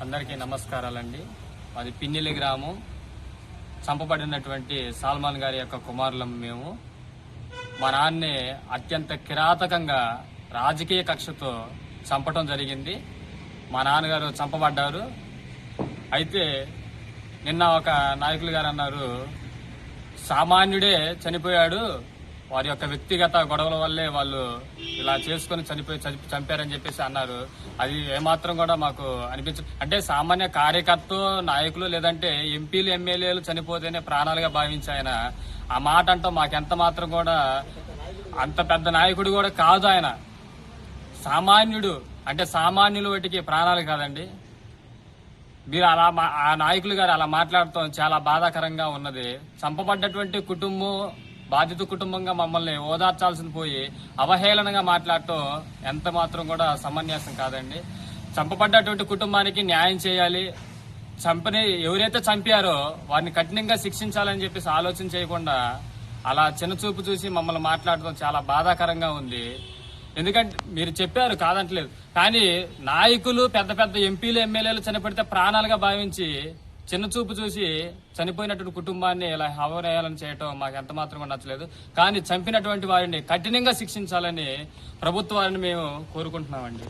అందరికీ నమస్కారాలండి. మాది పిన్నెల్లి గ్రామం. చంపబడినటువంటి సాల్మాన్ గారి యొక్క కుమారులం మేము. మా నాన్ని అత్యంత కిరాతకంగా రాజకీయ కక్షతో చంపటం జరిగింది. మా నాన్నగారు చంపబడ్డారు. అయితే నిన్న ఒక నాయకులు గారు అన్నారు సామాన్యుడే చనిపోయాడు. వారి యొక్క వ్యక్తిగత గొడవల వల్లే వాళ్ళు ఇలా చేసుకుని చనిపోయి చనిపి- చంపారని చెప్పేసి అన్నారు. అది ఏమాత్రం కూడా మాకు అనిపించ అంటే సామాన్య కార్యకర్త నాయకులు లేదంటే ఎంపీలు ఎమ్మెల్యేలు చనిపోతేనే ప్రాణాలుగా భావించి ఆయన ఆ మాట అంటాం మాకెంత మాత్రం కూడా అంత పెద్ద నాయకుడు కూడా కాదు ఆయన. సామాన్యుడు అంటే సామాన్యులు వాటికి ప్రాణాలు కాదండి. మీరు అలా మా- ఆ నాయకులు గారు అలా మాట్లాడటం చాలా బాధాకరంగా ఉన్నది. చంపబడ్డటువంటి కుటుంబం బాధిత కుటుంబంగా మమ్మల్ని ఓదార్చాల్సిన పోయి అవహేళనగా మాట్లాడటం ఎంత మాత్రం కూడా సమంజసం కాదండి. చంపబడ్డటువంటి కుటుంబానికి న్యాయం చేయాలి. చంపని ఎవరైతే చంపారో వారిని కఠినంగా శిక్షించాలని చెప్పేసి ఆలోచన చేయకుండా అలా చిన్న చూపు చూసి మమ్మల్ని మాట్లాడటం చాలా బాధాకరంగా ఉంది. ఎందుకంటే మీరు చెప్పారు కాదంటలేదు. కానీ నాయకులు పెద్ద పెద్ద ఎంపీలు ఎమ్మెల్యేలు చనిపడితే ప్రాణాలుగా భావించి చిన్న చూపు చూసి చనిపోయినటువంటి కుటుంబాన్ని ఇలా హవరేయాలని చేయటం మాకు ఎంత మాత్రం నచ్చలేదు. కానీ చంపినటువంటి వారిని కఠినంగా శిక్షించాలని ప్రభుత్వాన్ని మేము కోరుకుంటున్నామండి.